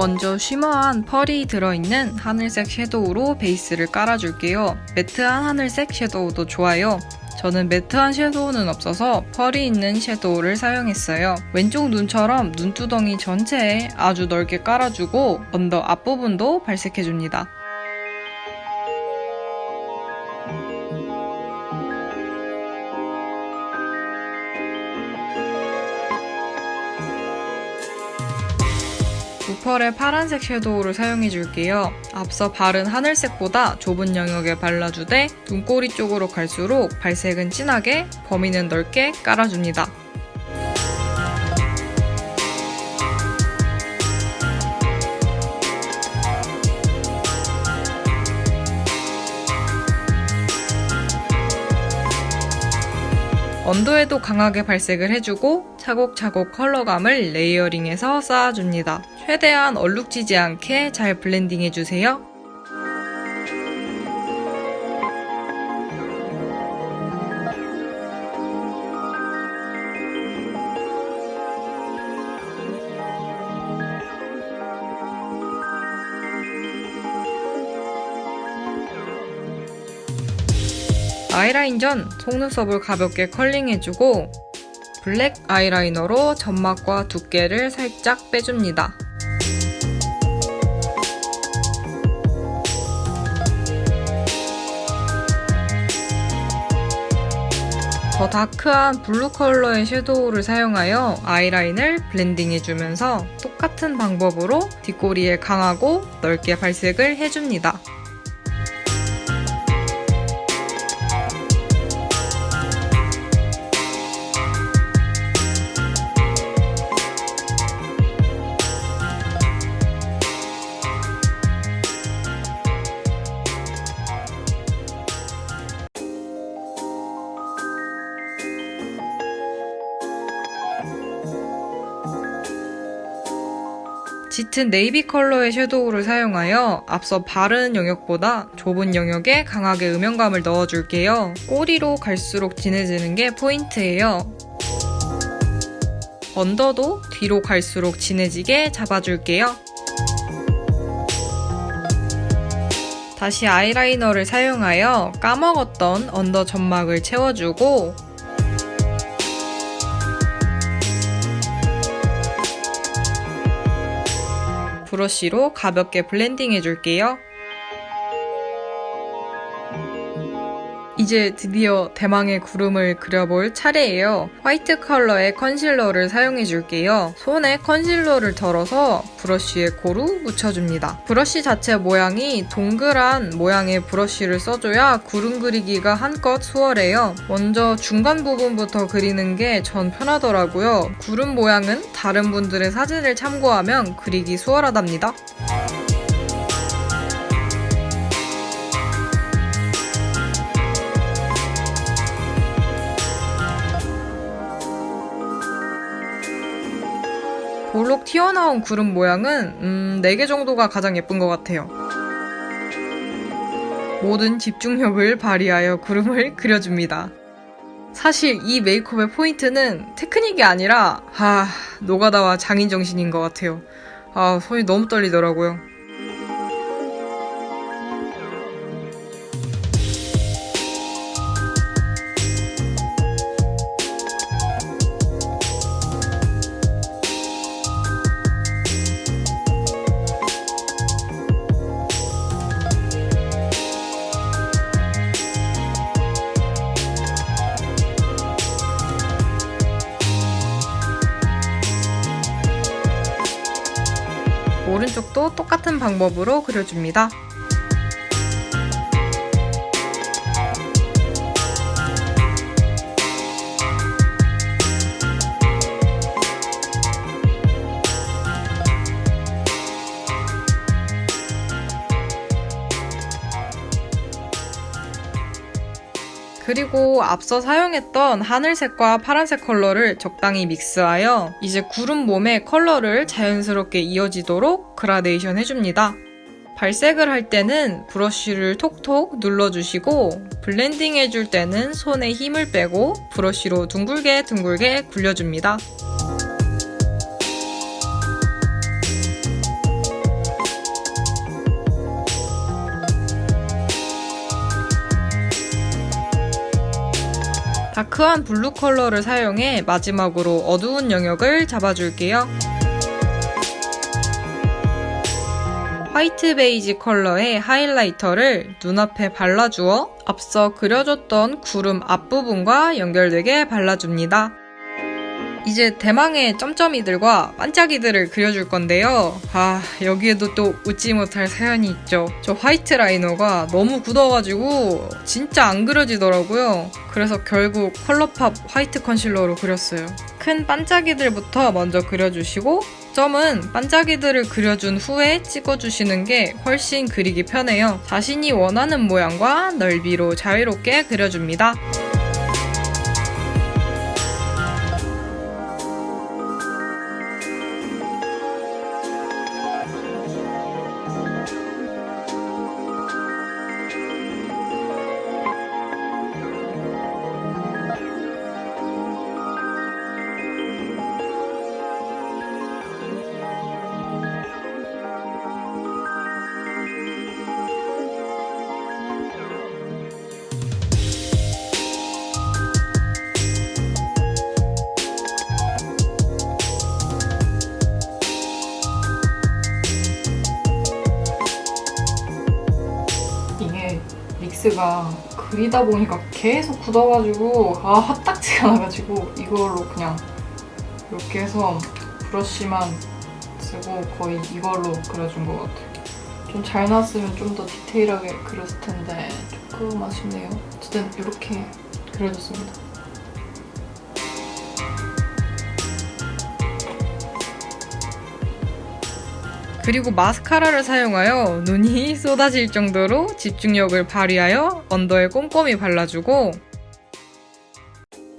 먼저 쉬머한 펄이 들어있는 하늘색 섀도우로 베이스를 깔아줄게요. 매트한 하늘색 섀도우도 좋아요. 저는 매트한 섀도우는 없어서 펄이 있는 섀도우를 사용했어요. 왼쪽 눈처럼 눈두덩이 전체에 아주 넓게 깔아주고 언더 앞부분도 발색해줍니다. 펄의 파란색 섀도우를 사용해 줄게요. 앞서 바른 하늘색보다 좁은 영역에 발라주되 눈꼬리 쪽으로 갈수록 발색은 진하게, 범위는 넓게 깔아줍니다. 언더에도 강하게 발색을 해주고 차곡차곡 컬러감을 레이어링해서 쌓아줍니다. 최대한 얼룩지지 않게 잘 블렌딩 해주세요. 아이라인 전 속눈썹을 가볍게 컬링해주고 블랙 아이라이너로 점막과 두께를 살짝 빼줍니다. 더 다크한 블루 컬러의 섀도우를 사용하여 아이라인을 블렌딩해주면서 똑같은 방법으로 뒷꼬리에 강하고 넓게 발색을 해줍니다. 짙은 네이비 컬러의 섀도우를 사용하여 앞서 바른 영역보다 좁은 영역에 강하게 음영감을 넣어줄게요. 꼬리로 갈수록 진해지는 게 포인트예요. 언더도 뒤로 갈수록 진해지게 잡아줄게요. 다시 아이라이너를 사용하여 까먹었던 언더 점막을 채워주고 브러쉬로 가볍게 블렌딩 해줄게요. 이제 드디어 대망의 구름을 그려볼 차례예요. 화이트 컬러의 컨실러를 사용해 줄게요. 손에 컨실러를 덜어서 브러쉬에 고루 묻혀줍니다. 브러쉬 자체 모양이 동그란 모양의 브러쉬를 써줘야 구름 그리기가 한껏 수월해요. 먼저 중간 부분부터 그리는 게 전 편하더라고요. 구름 모양은 다른 분들의 사진을 참고하면 그리기 수월하답니다. 볼록 튀어나온 구름 모양은 음, 4개 정도가 가장 예쁜 것 같아요. 모든 집중력을 발휘하여 구름을 그려줍니다. 사실 이 메이크업의 포인트는 테크닉이 아니라 아 노가다와 장인 정신인 것 같아요. 아 손이 너무 떨리더라고요. 오른쪽도 똑같은 방법으로 그려줍니다. 그리고 앞서 사용했던 하늘색과 파란색 컬러를 적당히 믹스하여 이제 구름 몸의 컬러를 자연스럽게 이어지도록 그라데이션 해줍니다. 발색을 할 때는 브러쉬를 톡톡 눌러주시고 블렌딩 해줄 때는 손에 힘을 빼고 브러쉬로 둥글게 둥글게 굴려줍니다. 다크한 블루 컬러를 사용해 마지막으로 어두운 영역을 잡아줄게요. 화이트 베이지 컬러의 하이라이터를 눈앞에 발라주어 앞서 그려줬던 구름 앞부분과 연결되게 발라줍니다. 이제 대망의 점점이들과 반짝이들을 그려줄 건데요. 아, 여기에도 또 웃지 못할 사연이 있죠. 저 화이트 라이너가 너무 굳어가지고 진짜 안 그려지더라고요. 그래서 결국 컬러팝 화이트 컨실러로 그렸어요. 큰 반짝이들부터 먼저 그려주시고 점은 반짝이들을 그려준 후에 찍어주시는 게 훨씬 그리기 편해요. 자신이 원하는 모양과 넓이로 자유롭게 그려줍니다. 믹스가 그리다 보니까 계속 굳어가지고 아 헛딱지가 나가지고 이걸로 그냥 이렇게 해서 브러쉬만 쓰고 거의 이걸로 그려준 것 같아요. 좀 잘 나왔으면 좀 더 디테일하게 그렸을 텐데 조금 아쉽네요. 어쨌든 이렇게 그려줬습니다. 그리고 마스카라를 사용하여 눈이 쏟아질 정도로 집중력을 발휘하여 언더에 꼼꼼히 발라주고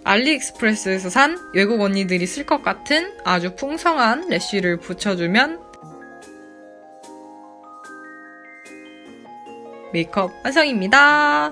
알리익스프레스에서 산 외국 언니들이 쓸 것 같은 아주 풍성한 래쉬를 붙여주면 메이크업 완성입니다.